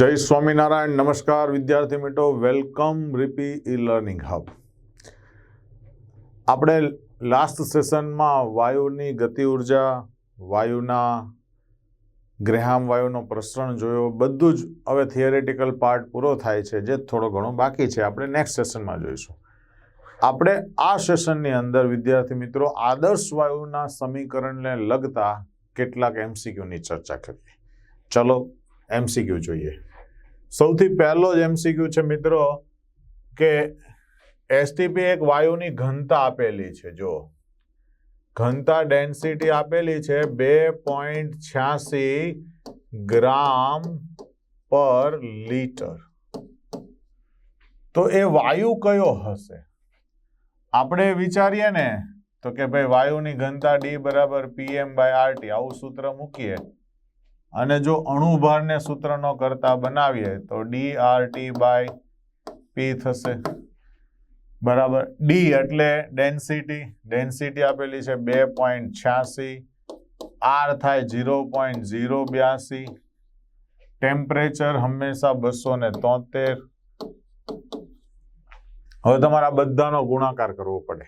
જય સ્વામિનારાયણ. નમસ્કાર વિદ્યાર્થી મિત્રો. વેલકમ રીપી ઈ લર્નિંગ હબ આપણે લાસ્ટ સેશનમાં વાયુની ગતિ ઊર્જા, વાયુના ગ્રેહામ વાયુનો પ્રસરણ જોયો. બધું જ હવે થિયરેટિકલ પાર્ટ પૂરો થાય છે, જે થોડો ઘણો બાકી છે. આપણે નેક્સ્ટ સેશનમાં જોઈશું. આપણે આ સેશનની અંદર વિદ્યાર્થી મિત્રો આદર્શ વાયુના સમીકરણને લગતા કેટલાક એમસીક્યુની ચર્ચા કરીએ. ચલો એમસીક્યુ જોઈએ. સૌથી પહેલો જ એમસીક્યુ છે મિત્રો કે એસટીપી એક વાયુની ઘનતા આપેલી છે, જો. ઘનતા ડેન્સિટી આપેલી છે બે પોઈન્ટ છ્યાસી ગ્રામ પર લીટર. તો એ વાયુ કયો હશે? આપણે વિચારીએ ને તો કે ભાઈ વાયુની ઘનતા ડી બરાબર પીએમ બાય આરટી આવું સૂત્ર મૂકીએ. અને જો અણુભારને સૂત્રનો કરતા બનાવીએ તો D R T by P થશે. બરાબર. ડી એટલે ડેન્સિટી ડેન્સિટી આપેલી છે બે પોઈન્ટ છ્યાસી. આર થાય ઝીરો પોઈન્ટ ઝીરો બ્યાસી. ટેમ્પરેચર હંમેશા બસો ને તોતેર. હવે તમારે આ બધાનો ગુણાકાર કરવો પડે.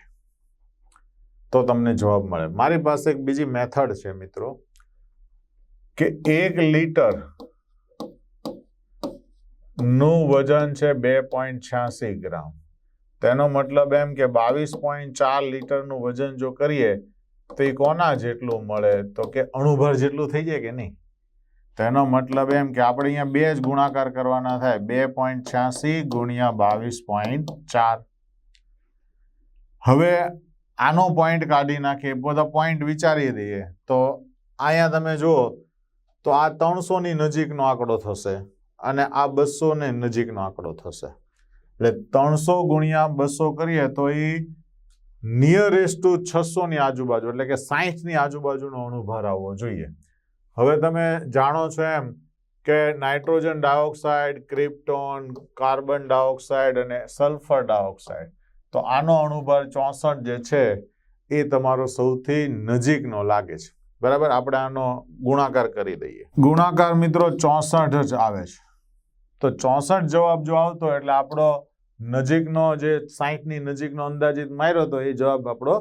તો તમને જવાબ મળે. મારી પાસે એક બીજી મેથડ છે મિત્રો. કે એક લીટરનું વજન છે બે પોઈન્ટ છ્યાસી ગ્રામ. તેનો મતલબ એમ કે બાવીસ પોઈન્ટ ચાર લીટરનું વજન જો કરીએ, તો એ કોના જેટલું મળે? તો કે અણુભર જેટલું થઈ જાય કે નહીં? તેનો મતલબ એમ કે આપણે અહીંયા બે જ ગુણાકાર કરવાના થાય. બે પોઈન્ટ છ્યાસી ગુણ્યા બાવીસ પોઈન્ટ ચાર. હવે આનો પોઈન્ટ કાઢી નાખીએ, બધા પોઈન્ટ વિચારી દઈએ. તો અહીંયા તમે જુઓ તો આ ત્રણસોની નજીકનો આંકડો થશે અને આ બસોને નજીકનો આંકડો થશે. એટલે ત્રણસો ગુણ્યા બસો કરીએ તો એ નિયરેસ્ટ ટુ છસોની આજુબાજુ, એટલે કે સાહીઠની આજુબાજુનો અણુભાર આવવો જોઈએ. હવે તમે જાણો છો એમ કે nitrogen dioxide, krypton, carbon dioxide અને સલ્ફર ડાયોક્સાઇડ, તો આનો અણુભાર ચોસઠ જે છે, એ તમારો સૌથી નજીકનો લાગે છે. બરાબર? આપણે આનો ગુણાકાર કરી દઈએ. ગુણાકાર મિત્રો ચોસઠ જ આવે છે. તો ચોસઠ જવાબ જો આવતો એટલે આપણો નજીકનો જે સાહીઠની નજીકનો અંદાજિત માર્યો તો એ જવાબ આપણો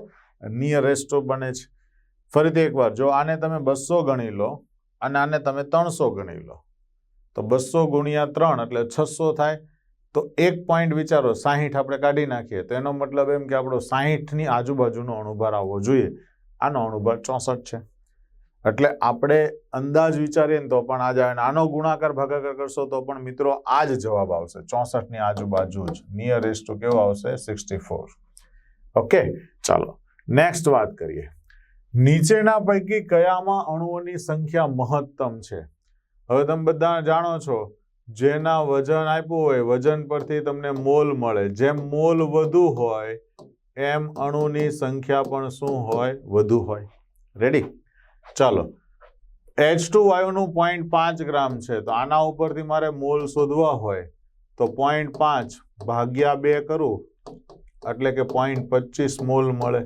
નિયરેસ્ટો બને છે. ફરીથી એકવાર, જો આને તમે બસો ગણી લો અને આને તમે ત્રણસો ગણી લો, તો બસો ગુણ્યા ત્રણ એટલે છસો થાય. તો એક પોઈન્ટ વિચારો, સાહીઠ આપણે કાઢી નાખીએ, તો એનો મતલબ એમ કે આપણો સાહીઠની આજુબાજુનો અણુભાર આવવો જોઈએ. આનો અણુભાર ચોસઠ છે. એટલે આપણે અંદાજ વિચારીએ ને તો પણ આ જાય. આનો ગુણાકાર ભાગાકાર કરશો તો પણ મિત્રો આ જ જવાબ આવશે. ચોસઠની આજુબાજુ જ. નિયરેસ્ટ ટુ કેવો આવશે? સિક્સટી ફોર ઓકે ચાલો. નેક્સ્ટ વાત કરીએ. નીચેના પૈકી કયામાં અણુઓની સંખ્યા મહત્તમ છે? હવે તમે બધા જાણો છો, જેના વજન આપ્યું હોય, વજન પરથી તમને મોલ મળે. જેમ મોલ વધુ હોય, એમ અણુની સંખ્યા પણ શું હોય? વધુ હોય. રેડી ચાલો. એચ ટુ વાયુનું પોઈન્ટ પાંચ ગ્રામ છે, તો આના ઉપરથી મારે મોલ શોધવા હોય, તો પોઈન્ટ પાંચ ભાગ્યા બે કરું, એટલે કે પોઈન્ટ પચીસ મોલ મળે.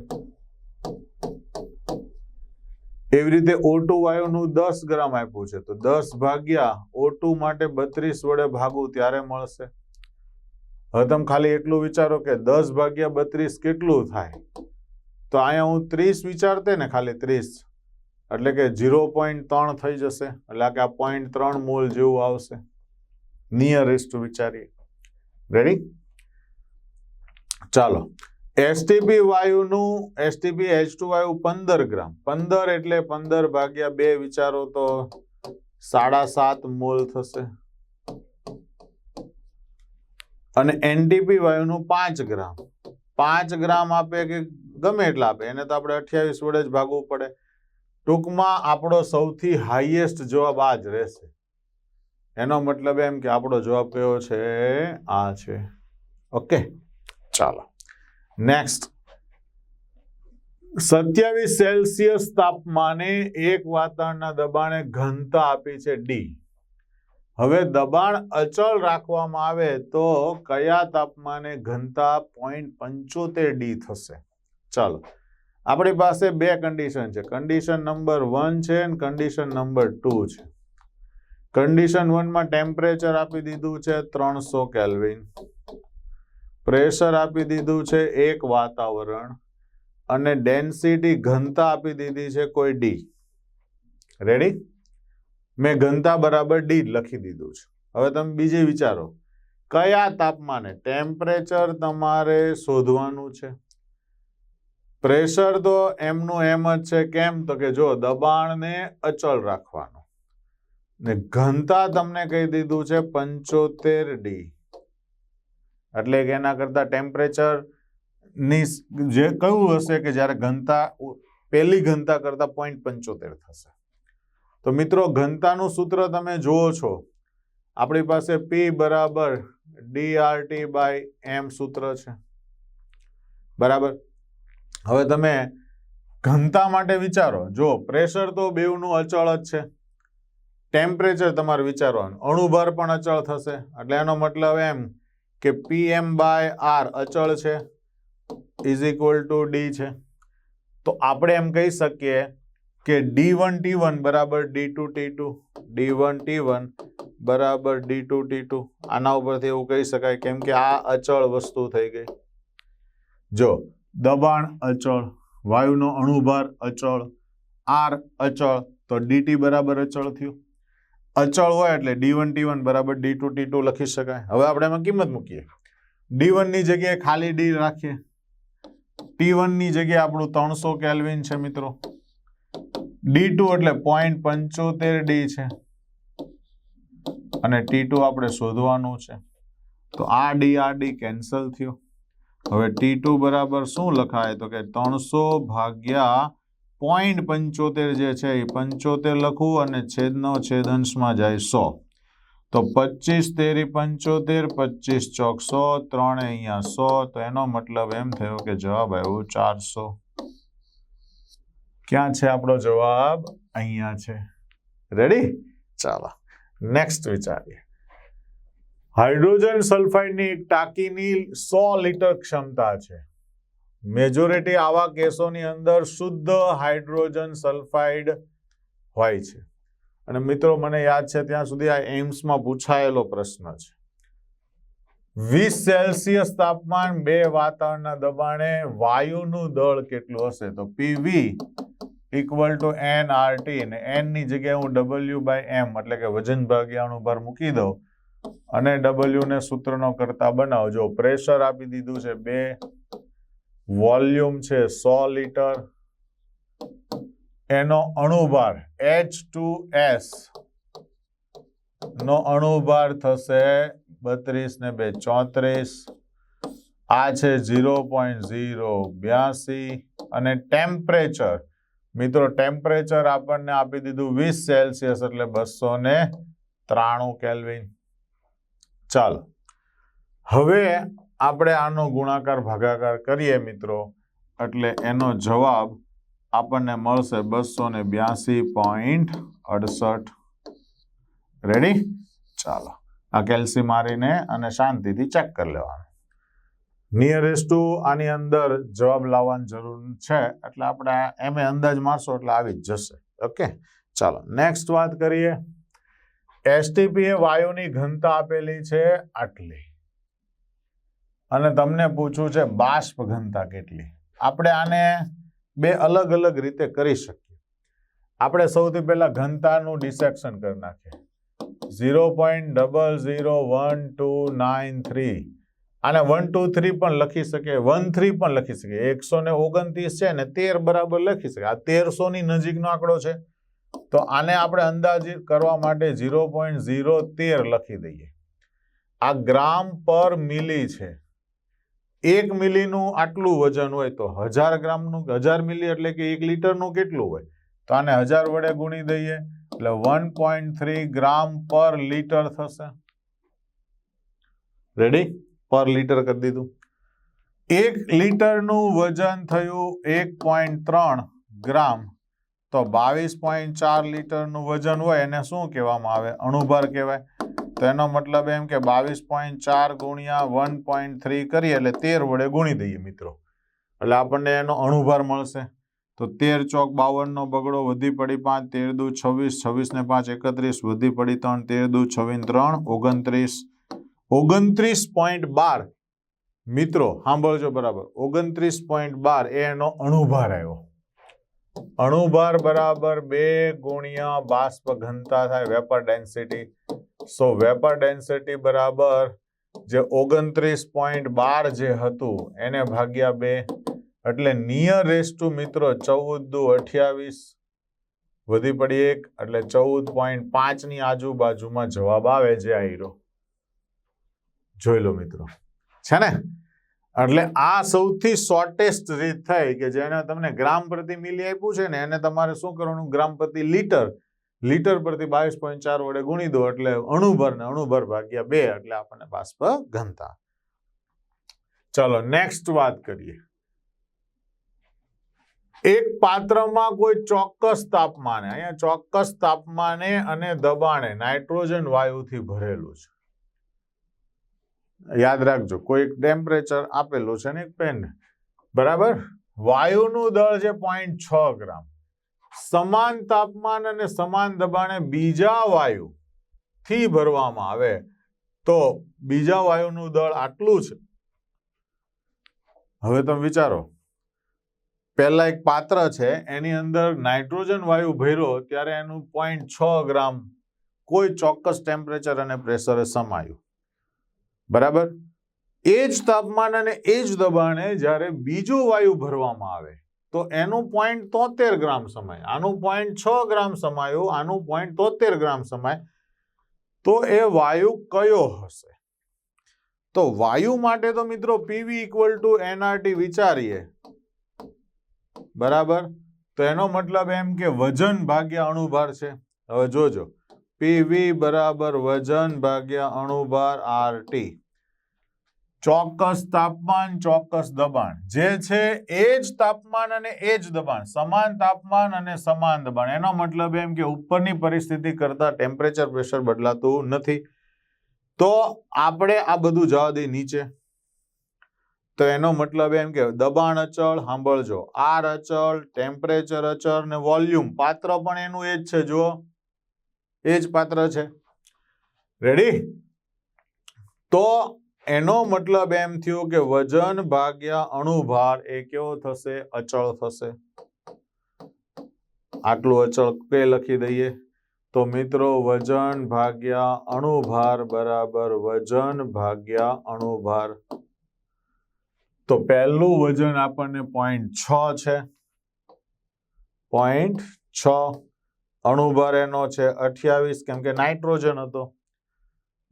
એવી રીતે ઓટુ વાયુનું દસ ગ્રામ આપ્યું છે, તો દસ ભાગ્યા ઓટુ માટે બત્રીસ વડે ભાગવું ત્યારે મળશે. હવે તમે ખાલી એટલું વિચારો કે દસ ભાગ્યા બત્રીસ કેટલું થાય? તો અહીંયા હું ત્રીસ વિચારતે ને ખાલી ત્રીસ. એટલે કે ઝીરો પોઈન્ટ ત્રણ થઈ જશે. એટલે કે આ પોઈન્ટ ત્રણ મોલ જેવું આવશે. નિયરેસ્ટ વિચારીએ. રેડી ચાલો. એસટીપી વાયુનું એસટીપી એચ ટુ વાયુ પંદર ગ્રામ. પંદર એટલે પંદર ભાગ્યા બે વિચારો તો સાડા સાત મોલ થશે. અને એનટીપી વાયુનું પાંચ ગ્રામ. પાંચ ગ્રામ આપે કે ગમે એટલા આપે. એને તો આપણે અઠ્યાવીસ વડે જ ભાગવું પડે. ટૂંકમાં આપણો સૌથી હાઈએસ્ટ જવાબ આ જ રહેશે. એનો મતલબ એમ કે આપણો જવાબ કયો છે? આ છે. ઓકે ચાલો. નેક્સ્ટ સત્યાવીસ સેલ્સિયસ તાપમાને એક વાતાવરણના દબાણે ઘનતા આપી છે ડી હવે દબાણ અચળ રાખવામાં આવે તો કયા તાપમાને ઘનતા પોઈન્ટ પંચોતેર ડી થશે? ચાલો. આપણી પાસે બે કન્ડિશન છે. કન્ડિશન નંબર વન છે અને કન્ડિશન નંબર ટુ છે. કન્ડિશન વનમાં ટેમ્પરેચર આપી દીધું છે ત્રણસો કેલ્વિન પ્રેશર આપી દીધું છે એક વાતાવરણ. અને ડેન્સિટી ઘનતા આપી દીધી છે કોઈ ડી રેડી મેં ઘનતા બરાબર ડી લખી દીધું છે. હવે તમે બીજી વિચારો. કયા તાપમાને ટેમ્પરેચર તમારે શોધવાનું છે? પ્રેશર તો એમનું એમ જ છે કેમ? તો કે જો દબાણને અચળ રાખવાનું. ને ઘનતા તમને કહી દીધું છે પંચોતેર ડી. એટલે કે એના કરતા ટેમ્પરેચરની જે કયું હશે કે જ્યારે ઘનતા પહેલી ઘનતા કરતા પોઈન્ટ પંચોતેર થશે. તો મિત્રો, ઘનતાનું સૂત્ર તમે જુઓ છો. આપણી પાસે પી બરાબર ડીઆરટી બાય એમ સૂત્ર છે. બરાબર? હવે તમે ઘનતા માટે વિચારો. જો પ્રેશર તો બેવનું અચળ જ છે. ટેમ્પરેચર તમારે વિચારવાનું. અણુભાર પણ અચળ થશે. એટલે એનો મતલબ એમ કે પીએમ બાય આર અચળ છે ઇઝ ઇક્વલ ટુ ડી છે. તો આપણે એમ કહી શકીએ કે ડી વન ટી વન બરાબર D two T two D one T one બરાબર ડી ટુ ટી ટુ આના ઉપરથી એવું કહી શકાય કેમ કે આ અચળ વસ્તુ થઈ ગઈ. જો દબાણ અચળ, વાયુનો અણુભાર અચળ, આર અચળ, તો ડીટી બરાબર અચળ થયું. અચળ હોય એટલે ડી વન ટી વન બરાબર ડી ટુ ટી ટુ લખી શકાય. હવે આપણે એમાં કિંમત મૂકીએ. ડી વનની જગ્યાએ ખાલી ડી રાખીએ. ટી વનની જગ્યાએ આપણું ત્રણસો કેલ્વિન છે મિત્રો. ડી ટુ એટલે પોઈન્ટ પંચોતેર ડી છે. અને ટી ટુ આપણે શોધવાનું છે. તો આ ડી આ ડી કેન્સલ થયું. હવે ટી બરાબર શું લખાય? તો કે ત્રણસો ભાગ્યા પોઈન્ટ પંચોતેર જે છે એ પંચોતેર લખવું અને છેદનો છેદ અંશમાં જાય સો. તો પચીસ તેરી પંચોતેર, પચીસ ચોક સો, ત્રણ અહીંયા સો. તો એનો મતલબ એમ થયો કે જવાબ આવ્યો ચારસો. ક્યાં છે આપણો જવાબ? અહીંયા છે. રેડી ચાલો. નેક્સ્ટ વિચારીએ. હાઇડ્રોજન સલ્ફાઇડની એક ટાંકીની સો લીટર ક્ષમતા છે. મેજોરિટી આવા કેસોની અંદર શુદ્ધ હાઇડ્રોજન સલ્ફાઇડ હોય છે. અને મિત્રો, મને યાદ છે, ત્યાં સુધી આ એમ્સમાં પૂછાયેલો પ્રશ્ન છે. વીસ સેલ્સિયસ તાપમાન બે વાતાવરણના દબાણે વાયુનું દળ કેટલું હશે? તો P V equal to N R T અને એન જગ્યાએ હું ડબલ્યુ બાય એમ એટલે કે વજન ભાગ્યાનું ભાર મૂકી દઉં. અને ડબલ્યુ ને સૂત્રનો કરતા બનાવજો. પ્રેશર આપી દીધું છે બે. વોલ્યુમ છે સો લીટર. એનો અણુભાર એચ ટુ એસ નો અણુભાર થશે બત્રીસ ને બે, ચોત્રીસ. આ છે ઝીરો પોઈન્ટ ઝીરો બ્યાસી. અને ટેમ્પરેચર, મિત્રો ટેમ્પરેચર આપણને આપી દીધું વીસ સેલ્સિયસ એટલે બસો ને ત્રાણું કેલ્વિન. ચાલો. હવે આપણે આનો ગુણાકાર, ભાગાકાર કરીએ મિત્રો. એટલે એનો જવાબ આપણને મળશે બસો ને બ્યાસી પોઈન્ટ અડસઠ. રેડી ચાલો. આ કેલ્સી મારીને અને શાંતિથી ચેક કરી લેવાનું. નિયરેસ્ટ ટુ આની અંદર જવાબ લાવવાની જરૂર છે, એટલે આપણે એમ અંદાજ મારશો એટલે આવી જ જશે. ઓકે ચાલો. નેક્સ્ટ વાત કરીએ. એસટીપી એ વાયુની ઘનતા આપેલી છે આટલી. અને તમને પૂછવું છે બાષ્પ ઘનતા કેટલી? આપણે આને બે અલગ અલગ રીતે કરી શકીએ. આપણે સૌથી પહેલા ઘનતાનું ડિસેક્શન કરી નાખીએ. Zero point double zero one two nine three. આને વન ટુ થ્રી પણ લખી શકીએ, વન થ્રી પણ લખી શકીએ. એકસો ને ઓગણત્રીસ છે ને તેર બરાબર લખી શકે આ તેરસોની નજીકનો આંકડો છે. તો આને આપણે અંદાજિત કરવા માટે ઝીરો પોઈન્ટ ઝીરો તેર લખી દઈએ. આ ગ્રામ પર મિલી છે. એક મિલીનું આટલું વજન હોય તો હજાર ગ્રામનું, હજાર મિલી એટલે કે એક લીટરનું કેટલું હોય? તો આને હજાર વડે ગુણી દઈએ. એટલે વન પોઈન્ટ થ્રી ગ્રામ પર લીટર થશે. રેડી પર લીટર કરી દીધું. એક લીટરનું વજન થયું એક પોઈન્ટ ત્રણ ગ્રામ. તો બાવીસ પોઈન્ટ ચાર લીટરનું વજન હોય એને શું કહેવામાં આવે? અણુભાર કહેવાય. તો એનો મતલબ એમ કે બાવીસ પોઈન્ટ ચાર ગુણ્યા વન પોઈન્ટ થ્રી કરીએ એટલે તેર વડે ગુણી દઈએ મિત્રો. એટલે આપણને એનો અણુભાર મળશે. તો તેર ચોક બાવનનો બગડો વધી પડી પાંચ, તેર દુ છવ્વીસ છવ્વીસ ને પાંચ એકત્રીસ, વધી પડી ત્રણ, તેર દુ છવ્વીસ ત્રણ, ઓગણત્રીસ. ઓગણત્રીસ પોઈન્ટ બાર. મિત્રો, સાંભળજો બરાબર. ઓગણત્રીસ પોઈન્ટ બાર એનો અણુભાર આવ્યો. અણુભાર બરાબર બે ગુણ્યા બાષ્પ ઘનતા થાય vapour density. So vapour density બરાબર જે ઓગણત્રીસ પોઈન્ટ બાર જે હતું એને ભાગ્યા બે. એટલે નિયરેસ્ટ ટુ મિત્રો ચૌદ દુ અઠ્યાવીસ વધી પડી એક, એટલે ચૌદ પોઈન્ટ પાંચની આજુબાજુમાં જવાબ આવે જે આયરો. જોઈ લો મિત્રો. છે ને? એટલે આ સૌથી શોર્ટેસ્ટ રીત થઈ કે જેને તમને ગ્રામ પ્રતિ મિલી આપ્યું છે ને એને તમારે શું કરવાનું? ગ્રામ પ્રતિ લીટર. લીટર પ્રતિ બાવીસ પોઈન્ટ ચાર વડે ગુણી દો એટલે અણુભર ને અણુભર ભાગ્યા બે એટલે આપણને બાષ્પ ઘનતા. ચલો નેક્સ્ટ વાત કરીએ. એક પાત્રમાં કોઈ ચોક્કસ તાપમાને, અહીંયા ચોક્કસ તાપમાને અને દબાણે નાઇટ્રોજન વાયુથી ભરેલું છે. યાદ રાખજો, કોઈ ટેમ્પરેચર આપેલું છે ને એક પેન બરાબર? વાયુનું દળ છે પોઈન્ટ છ ગ્રામ. સમાન તાપમાન અને સમાન દબાણે બીજા વાયુ થી ભરવામાં આવે, તો બીજા વાયુનું દળ આટલું છે. હવે તમે વિચારો, પહેલા એક પાત્ર છે, એની અંદર નાઇટ્રોજન વાયુ ભર્યો, ત્યારે એનું પોઈન્ટ છ ગ્રામ કોઈ ચોક્કસ ટેમ્પરેચર અને પ્રેશરે સમાયું. બરાબર? એ જ તાપમાન અને એ જ દબાણે જ્યારે બીજું વાયુ ભરવામાં આવે, તો એનું પોઈન્ટ તોતેર ગ્રામ સમાય, આનું પોઈન્ટ છ ગ્રામ સમાયું, આનું પોઈન્ટ તોતેર ગ્રામ સમાય, તો એ વાયુ કયો હશે? તો વાયુ માટે તો મિત્રો પીવી ઇક્વલ ટુ એનઆરટી વિચારીએ. બરાબર? તો એનો મતલબ એમ કે વજન ભાગ્યા અણુભાર છે. હવે જોજો. પીવી બરાબર વજન ભાગ્યા અણુભાર આર ટી. ચોક્કસ તાપમાન, ચોક્કસ દબાણ. જે છે એ જ તાપમાન અને એ જ દબાણ. સમાન તાપમાન અને સમાન દબાણ. એનો મતલબ એમ કે ઉપરની પરિસ્થિતિ કરતા ટેમ્પરેચર પ્રેશર બદલાતું નથી. તો આપણે આ બધું જવા દઈએ નીચે. તો એનો મતલબ એમ કે દબાણ અચળ, સાંભળજો. આર અચળ ટેમ્પરેચર અચળ ને વોલ્યુમ પાત્ર પણ એનું એ જ છે, જુઓ. એ જ પાત્ર છે. રેડી તો એનો મતલબ એમ થયું કે વજન ભાગ્યા અણુભાર એ કેવો થશે? અચળ થશે. આટલું અચળ કે લખી દઈએ? તો મિત્રો, વજન ભાગ્યા અણુભાર બરાબર વજન ભાગ્યા અણુભાર. તો પહેલું વજન આપણને પોઈન્ટ છ છે. પોઈન્ટ છ. અણુભાર એનો છે, અઠ્યાવીસ, કેમ કે નાઇટ્રોજન હતો.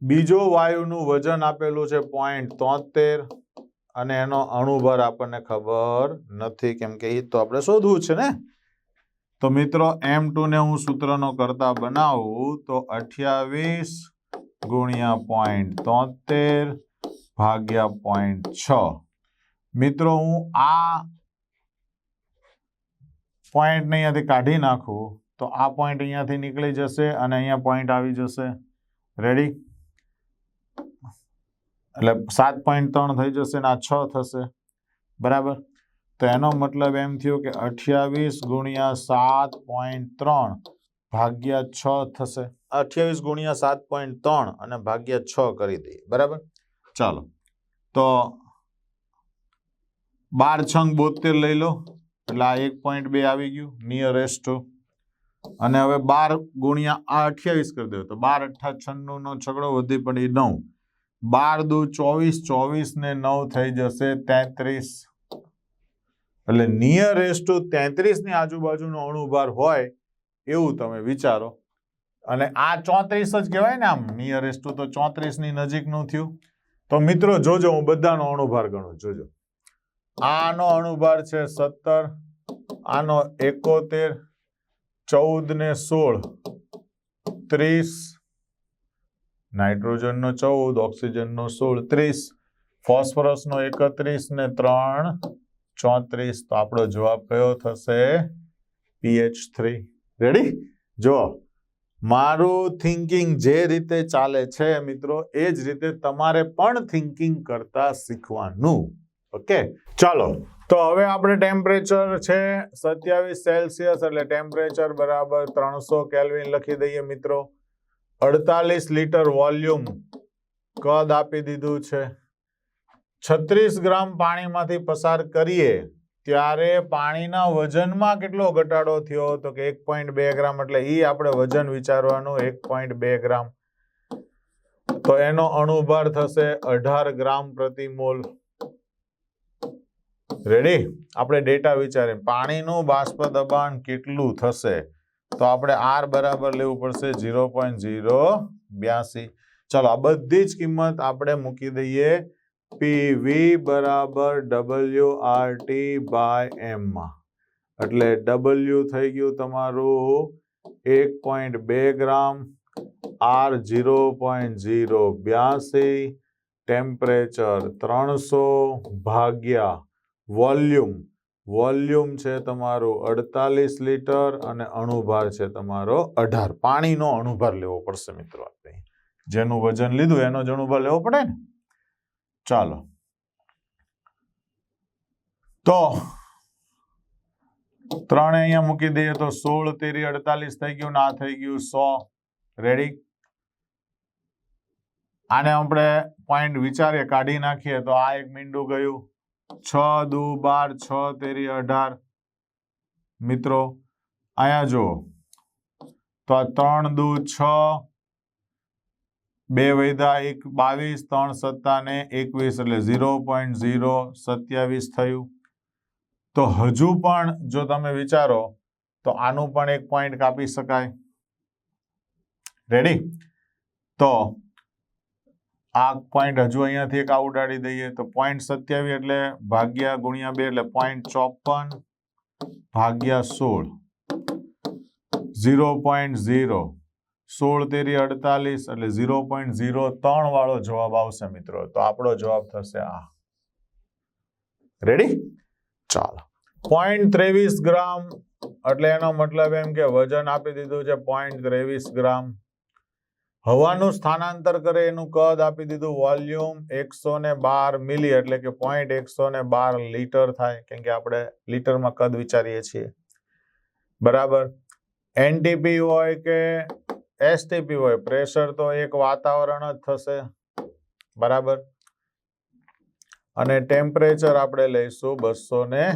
બીજો વાયુનું વજન આપેલું છે પોઈન્ટ તોતેર અને એનો અણુભાર આપણને ખબર નથી, કેમ કે એ તો આપણે શોધવું છે ને. તો મિત્રો એમ ને હું સૂત્રનો કરતા બનાવું તો અઠ્યાવીસ ગુણ્યા પોઈન્ટ તોતેર ભાગ્યા પોઈન્ટ છ. મિત્રો, હું આ પોઈન્ટને અહીંયાથી કાઢી નાખું. તો આ પોઈન્ટ અહીંયાથી નીકળી જશે અને અહીંયા પોઈન્ટ આવી જશે. રેડી એટલે સાત પોઈન્ટ ત્રણ થઈ જશે ને આ છ થશે. બરાબર? તો એનો મતલબ એમ થયો કે અઠ્યાવીસ ગુણ્યા સાત પોઈન્ટ ત્રણ ભાગ્યા છ થશે. અઠ્યાવીસ ગુણ્યા સાત પોઈન્ટ ત્રણ અને ભાગ્યા છ કરી દઈએ. બરાબર? ચાલો. તો બાર છંગ બોતેર લઈ લો. એટલે આ એક પોઈન્ટ બે આવી ગયું. નિયરેસ્ટ અને હવે બાર ગુણ્યા આ અઠ્યાવીસ કરી દો તો બાર અઠ્ઠા છન્નું નો છગડો વધી પડી નવ. બાર દુ ચોવીસ ચોવીસ ને નવ થઈ જશે તેત્રીસ. એટલે નિયરેસ્ટ ટુ તેત્રીસની આજુબાજુનો અણુભાર હોય એવું તમે વિચારો. અને આ ચોત્રીસ જ કહેવાય ને આમ નિયરેસ્ટ ટુ તો ચોત્રીસની થયું. તો મિત્રો જોજો, હું બધાનો અણુભાર ગણું જોજો. આનો અણુભાર છે સત્તર, આનો એકોતેર ચૌદ ને સોળ, ત્રીસ, નાઇટ્રોજનનો ચૌદ, ઓક્સિજનનો સોળ, ત્રીસ, ફોસ્ફરસનો એકત્રીસ ને ત્રણ, ચોત્રીસ. તો આપણો જવાબ કયો થશે? PH three. રેડી જો મારું થિંકિંગ જે રીતે ચાલે છે, મિત્રો, એ જ રીતે તમારે પણ થિંકિંગ કરતા શીખવાનું. ઓકે? ચાલો, તો હવે આપણે ટેમ્પરેચર છે સત્યાવીસ સેલ્સિયસ એટલે ટેમ્પરેચર બરાબર ત્રણસો કેલ્વિન લખી દઈએ મિત્રો. અડતાલીસ લીટર વોલ્યુમ કદ આપી દીધું છે. છત્રીસ ગ્રામ પાણીમાંથી પસાર કરીએ, ત્યારે પાણીના વજનમાં કેટલો ઘટાડો થયો? તો કે એક પોઈન્ટ બે ગ્રામ, એટલે ઈ આપણે વજન વિચારવાનું, એક પોઈન્ટ બે ગ્રામ. તો એનો અણુભાર થશે અઢાર ગ્રામ પ્રતિ મોલ. રેડી આપણે ડેટા વિચારીએ. પાણીનું બાષ્પ દબાણ કેટલું થશે? તો આપણે આર બરાબર લેવું પડશે ઝીરો પોઈન્ટ ઝીરો બ્યાસી. ચલો, આ બધી જ કિંમત આપણે મૂકી દઈએ પીવી બરાબર ડબલ્યુ આર ટી બાય એમમાં એટલે ડબલ્યુ થઈ ગયું તમારું એક પોઈન્ટ બે gram R zero point zero બ્યાસી ટેમ્પરેચર ત્રણસો ભાગ્યા વોલ્યુમ. વોલ્યુમ છે તમારું અડતાલીસ લીટર અને અણુભાર છે તમારો અઢાર. પાણીનો અણુભાર લેવો પડશે મિત્રો આપણે. જેનું વજન લીધું એનો જ અણુભાર લેવો પડે ને? ચાલો. તો ત્રણે અહીંયા મૂકી દઈએ તો સોળ તેરી અડતાલીસ થઈ ગયું ના થઈ ગયું સો. રેડી આને આપણે પોઈન્ટ વિચારીએ, કાઢી નાખીએ તો આ એક મીંડું ગયું. છ દુ બાર છ તેરી અઢાર. મિત્રો અહીંયા જુઓ. તો આ ત્રણ દુ છ, બે વૈધા એક બાવીસ, ત્રણ સત્તા ને એકવીસ એટલે ઝીરો પોઈન્ટ ઝીરો સત્યાવીસ થયું. તો હજુ પણ જો તમે વિચારો, તો આનું પણ એક પોઈન્ટ કાપી શકાય. રેડી? તો આ પોઈન્ટ હજુ અહીંયાથી એક આ ઉડાડી દઈએ તો પોઈન્ટ સત્યાવીસ એટલે ભાગ્યા ગુણ્યા બે એટલે પોઈન્ટ ચોપન ભાગ્યા સોળ. ઝીરો પોઈન્ટ ઝીરો સોળ તેરી અડતાલીસ એટલે ઝીરો પોઈન્ટ ઝીરો ત્રણ વાળો જવાબ આવશે મિત્રો. તો આપણો જવાબ થશે આ. રેડી ચાલો. પોઈન્ટ ત્રેવીસ ગ્રામ એટલે એનો મતલબ એમ કે વજન આપી દીધું છે પોઈન્ટ ત્રેવીસ ગ્રામ. હવાનું સ્થાનાંતર કરે એનું કદ આપી દીધું, વોલ્યુમ એકસો ને બાર મિલી, એટલે કે પોઈન્ટ એકસો ને બાર લીટર થાય, કેમ કે આપણે લીટરમાં કદ વિચારીએ છીએ. બરાબર? એનટીપી હોય કે એસટીપી હોય, પ્રેશર તો એક વાતાવરણ જ થશે. બરાબર? અને ટેમ્પરેચર આપણે લઈશું બસો ને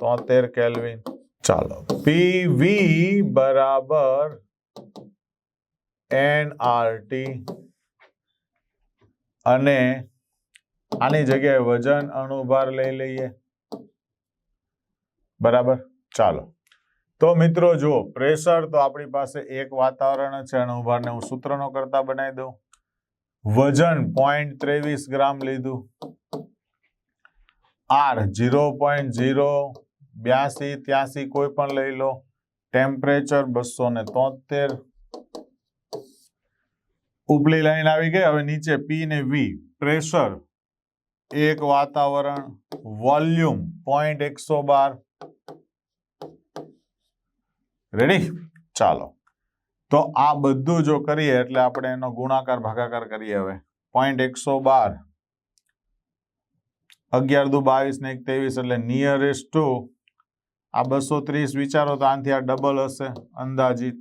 તોતેર કેલ્વિન. ચાલો. પીવી બરાબર એનઆરટી અને આની જગ્યાએ વજન અણુભાર લઈ લઈએ. બરાબર? ચાલો. તો મિત્રો જુઓ, પ્રેશર તો આપણી પાસે એક વાતાવરણ છે, અણુભારને હું સૂત્રનો કરતા બનાવી દઉં. વજન પોઈન્ટ ત્રેવીસ ગ્રામ લીધું. આર ઝીરો પોઈન્ટ ઝીરો બ્યાસી ત્યાસી કોઈ પણ લઈ લો. ટેમ્પરેચર બસો ને તોતેર. ઉપલી લાઈન આવી ગઈ, હવે નીચે પી ને વી પ્રેશર એક વાતાવરણ વોલ્યુમ પોઈન્ટ એકસો બાર. રેડી ચાલો. તો આ બધું જો કરીએ, એટલે આપણે એનો ગુણાકાર, ભાગાકાર કરીએ હવે. પોઈન્ટ એકસો બાર. અગિયાર દુ બાવીસ ને એક ત્રેવીસ, એટલે નિયરેસ્ટ ટુ આ બસો ત્રીસ વિચારો તો આનાથી આ ડબલ હશે. અંદાજિત.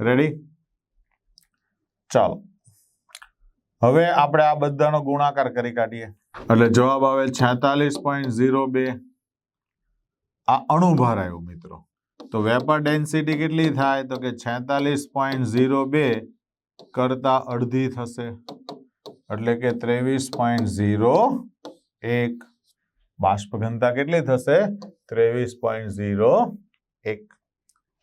રેડી ચાલો. હવે આપણે આ બધાનો ગુણાકાર કરી કાઢીએ. એટલે જવાબ આવે છેતાલીસ પોઈન્ટ ઝીરો બે. આ અણુભાર આવ્યો મિત્રો. તો વેપર ડેન્સિટી કેટલી થાય? તો કે છેતાલીસ પોઈન્ટ ઝીરો બે કરતા અડધી થશે. એટલે કે ત્રેવીસ પોઈન્ટ ઝીરો એક. બાષ્પ ઘનતા કેટલી થશે? ત્રેવીસ પોઈન્ટ ઝીરો એક.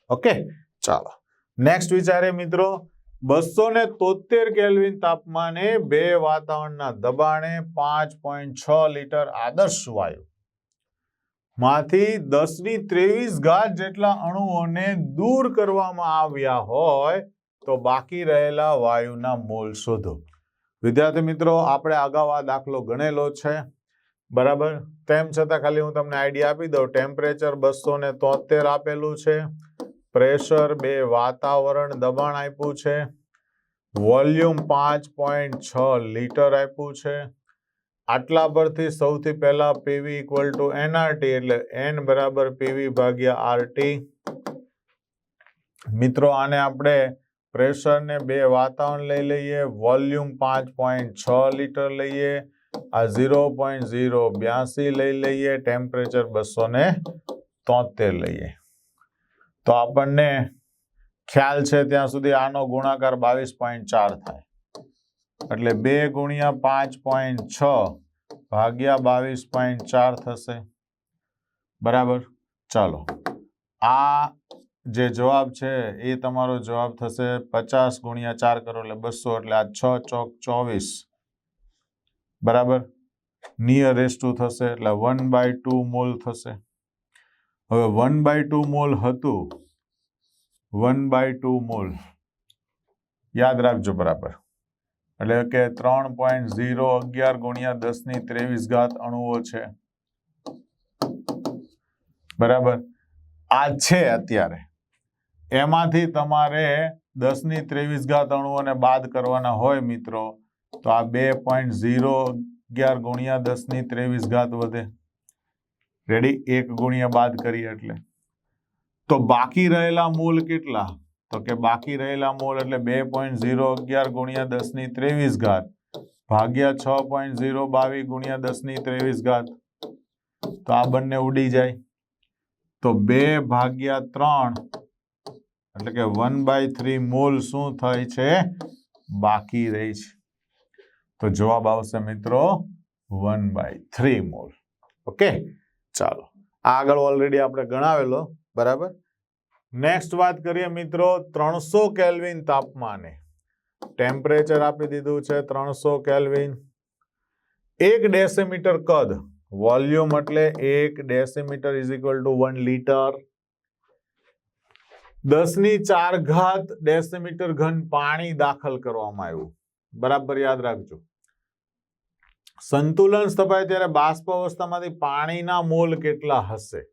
ઓકે, ચાલો. નેક્સ્ટ વિચારે મિત્રો. બસો ને તોતેર કેલ્વિન તાપમાને બે વાતાવરણના દબાણે પાંચ પોઈન્ટ છ લીટર આદર્શ વાયુ. માંથી દસની ત્રેવીસ ઘાત જેટલા અણુઓને દૂર કરવામાં આવ્યા હોય તો બાકી રહેલા વાયુના મોલ શોધો. વિદ્યાર્થી મિત્રો, આપણે અગાઉ આ દાખલો ગણેલો છે. બરાબર? તેમ છતાં ખાલી હું તમને આઈડિયા આપી દઉં. ટેમ્પરેચર બસો આપેલું છે. પ્રેશર બે વાતાવરણ દબાણ આપ્યું છે. વોલ્યુમ પાંચ પોઈન્ટ છ લીટર આપ્યું છે. આટલા પરથી સૌથી પહેલા પીવી ઇક્વલ ટુ એનઆરટી એટલે એન બરાબર પીવી ભાગ્યા આરટી મિત્રો, આને આપણે પ્રેશરને બે વાતાવરણ લઈ લઈએ. વોલ્યુમ પાંચ પોઈન્ટ છ લીટર લઈએ. આ ઝીરો પોઈન્ટ ઝીરો બ્યાસી લઈ લઈએ. ટેમ્પરેચર બસો ને તોતેર લઈએ. તો આપણને ખ્યાલ છે ત્યાં સુધી આનો ગુણાકાર બાવીસ પોઈન્ટ ચાર થાય. એટલે બે ગુણ્યા પાંચ પોઈન્ટ છ ભાગ્યા બાવીસ પોઈન્ટ ચાર થશે. બરાબર? ચાલો. આ જે જવાબ છે એ તમારો જવાબ થશે પચાસ ગુણ્યા ચાર કરો એટલે બસો, એટલે આ છ ચોક ચોવીસ. બરાબર? નિયરેસ્ટ ટુ થશે એટલે વન બાય ટુ મોલ થશે. હવે વન બાય ટુ મોલ હતું. વન બાય ટુ મોલ યાદ રાખજો બરાબર. એટલે કે ત્રણ પોઈન્ટ ઝીરો અગિયાર ગુણ્યા દસની ત્રેવીસ ઘાત અણુઓ છે. બરાબર? આ છે અત્યારે. એમાંથી તમારે દસની ત્રેવીસ ઘાત અણુઓને બાદ કરવાના હોય મિત્રો, તો આ બે પોઈન્ટ ઝીરો અગિયાર ગુણ્યા દસની ત્રેવીસ ઘાત વધે. રેડી એક ગુણ્યા બાદ કરીએ એટલે. તો બાકી રહેલા મૂલ કેટલા? તો કે બાકી રહેલા મૂલ એટલે બે પોઈન્ટ ઝીરો અગિયાર ગુણ્યા દસની ત્રેવીસ ઘાત ભાગ્યા છ પોઈન્ટ ઝીરો બાવીસ ગુણ્યા દસની ત્રેવીસ ઘાત. તો આ બંને ઉડી જાય. તો બે ભાગ્યા ત્રણ એટલે કે વન બાય થ્રી મૂલ શું થાય છે? બાકી રહી છે. તો જવાબ આવશે મિત્રો one by three mole. Okay? ચાલો. આગળ ઓલરેડી આપણે ગણાવેલો, બરાબર? નેક્સ્ટ વાત કરીએ મિત્રો, ત્રણસો કેલ્વિન તાપમાને. ટેમ્પરેચર આપી દીધું છે ત્રણસો કેલ્વિન. એક ડેસીમીટર કદ. વોલ્યુમ એટલે એક decimetre is equal to one litre દસની ચાર ઘાત ડેસીમીટર ઘન પાણી દાખલ કરવામાં આવ્યું. બરાબર યાદ રાખજો. સંતુલન સ્થપાય ત્યારે બાષ્પ અવસ્થામાંથી પાણીના મોલ કેટલા હશે?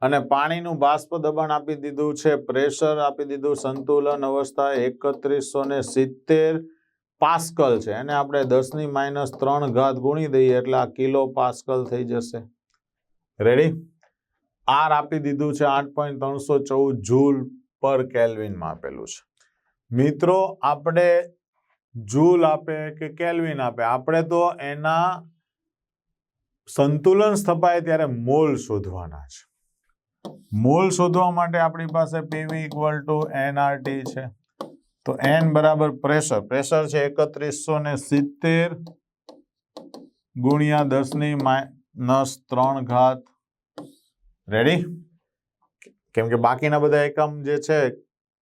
અને પાણીનું બાષ્પ દબાણ આપી દીધું છે, પ્રેશર આપી દીધું, સંતુલન અવસ્થા એકત્રીસો ને સિત્તેર પાસ્કલ છે. એને આપણે દસની માઇનસ ત્રણ ઘાત ગુણી દઈએ એટલે આ કિલો પાસ્કલ થઈ જશે. રેડી આર આપી દીધું છે આઠ પોઈન્ટ ત્રણસો ચૌદ જૂલ પર કેલ્વિનમાં આપેલું છે. મિત્રો, આપણે જૂલ આપે કે કેલ્વિન આપે? આપણે તો એના સંતુલન સ્થપાય ત્યારે મોલ શોધવાના છે. મોલ શોધવા માટે આપણી પાસે પીવી ઇક્વલ ટુ એનઆરટી છે. તો એન બરાબર પ્રેશર. પ્રેશર છે એકત્રીસો ને સિત્તેર ગુણ્યા દસની માઇનસ ત્રણ ઘાત. રેડી કેમ કે બાકીના બધા એકમ જે છે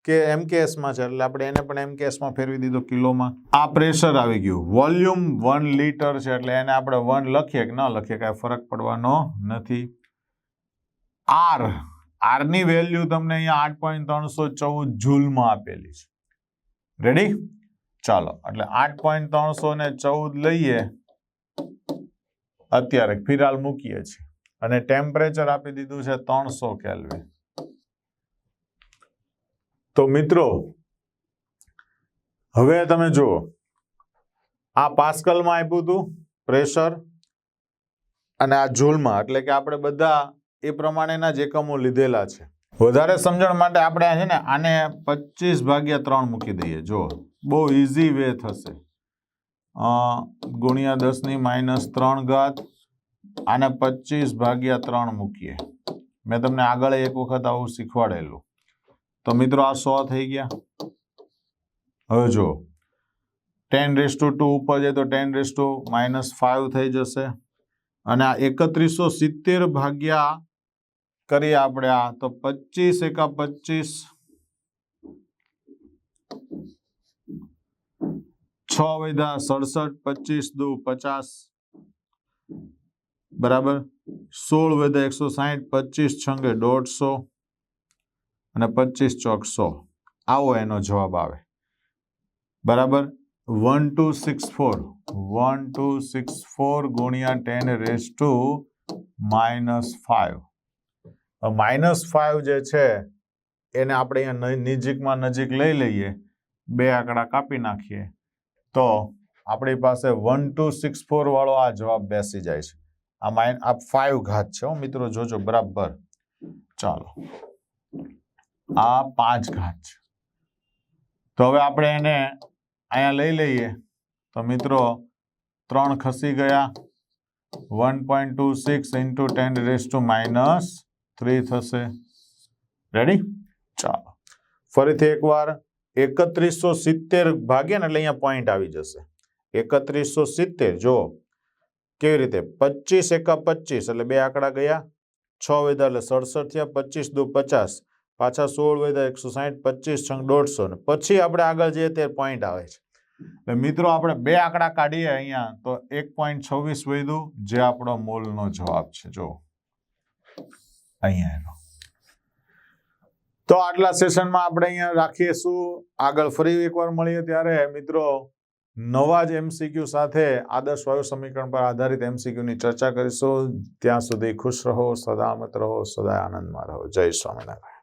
કે એમકેએસમાં છે, એટલે આપણે એને પણ એમકેએસમાં ફેરવી દીધો કિલોમાં. આ પ્રેશર આવી ગયું. વોલ્યુમ વન લીટર છે, એટલે એને આપણે વન લખીએ કે ન લખીએ, કાંઈ ફરક પડવાનો નથી. આર, આરની વેલ્યુ તમને અહીંયા આઠ પોઈન્ટ ત્રણસો ચૌદ જૂલમાં આપેલી છે. રેડી ચાલો, એટલે આઠ પોઈન્ટ ત્રણસો ને ચૌદ લઈએ. અત્યારે ફિરાલ મૂકીએ છીએ. અને ટેમ્પરેચર આપી દીધું છે ત્રણસો કેલ્વિન તો મિત્રો, હવે તમે જુઓ. આ પાસ્કલમાં આપ્યું હતું પ્રેશર અને આ જૂલમાં, એટલે કે આપણે બધા એ પ્રમાણેના જ એકમો લીધેલા છે. વધારે સમજણ માટે આપણે છે ને, આને પચીસ ભાગ્યા ત્રણ મૂકી દઈએ. જો બહુ ઇઝી વે થશે. ગુણ્યા દસની માઇનસ ત્રણ ઘાત, આને પચીસ ભાગ્યા ત્રણ મૂકીએ. મેં તમને આગળ એક વખત આવું શીખવાડેલું. તો મિત્રો આ સો થઈ ગયા. હવે જો ટેન રેસ ટુ ટુ ઉપર જાય તો ten raise to minus five થઈ જશે. અને આ એકત્રીસો સિત્તેર ભાગ્યા કરીએ આપણે આ, તો પચીસ એકા પચીસ. છ વૈધા સડસઠ, પચીસ દુ પચાસ. બરાબર? સોળ વૈધા એકસો સાહીઠ પચીસ છંગે દોઢસો. અને પચીસ ચોક સો. આવો એનો જવાબ આવે. બરાબર? One two six four. One two six four ગુણ્યા ten raise to minus five minus five જે છે, એને આપણે અહીંયા નજીકમાં નજીક લઈ લઈએ. બે આંકડા કાપી નાખીએ. તો આપણી પાસે વન ટુ સિક્સ ફોર વાળો આ જવાબ બેસી જાય છે. આ માઇન, આ ફાઈવ ઘાત છે હો મિત્રો, જોજો, બરાબર. ચાલો. આ પાંચ ઘાત. છે તો હવે આપણે એને અહીંયા લઈ લઈએ. તો મિત્રો, ત્રણ ખસી ગયા. One point two six into ten raise to minus three થશે. રેડી ચાલો. ફરીથી એકવાર. એકત્રીસો સિત્તેર ભાગ્યા ને એટલે અહીંયા પોઈન્ટ આવી જશે. એકત્રીસો સિત્તેર જો કેવી રીતે? પચીસ એકા પચીસ, એટલે બે આંકડા ગયા. છ વેદા એટલે સડસઠ થયા. પચીસ દુ પચાસ. પાછા સોળ વેદા એકસો સાહીઠ, પચીસ છંગ દોઢસો ને. પછી આપણે આગળ જઈએ ત્યારે પોઈન્ટ આવે છે. એટલે મિત્રો, આપણે બે આંકડા કાઢીએ અહીંયા. તો એક પોઈન્ટ છવ્વીસ વધ્યું, જે આપણો મોલનો જવાબ છે. જો અહીંયા એનો. તો આટલા સેશનમાં આપણે અહીંયા રાખીએ શું આગળ ફરી એકવાર મળીએ ત્યારે. મિત્રો, નવા જ એમસીક્યુ સાથે આદર્શ વાયુ સમીકરણ પર આધારિત એમસીક્યુની ચર્ચા કરીશું. ત્યાં સુધી ખુશ રહો સદામત રહો સદા આનંદમાં રહો. જય સ્વામિનારાયણ.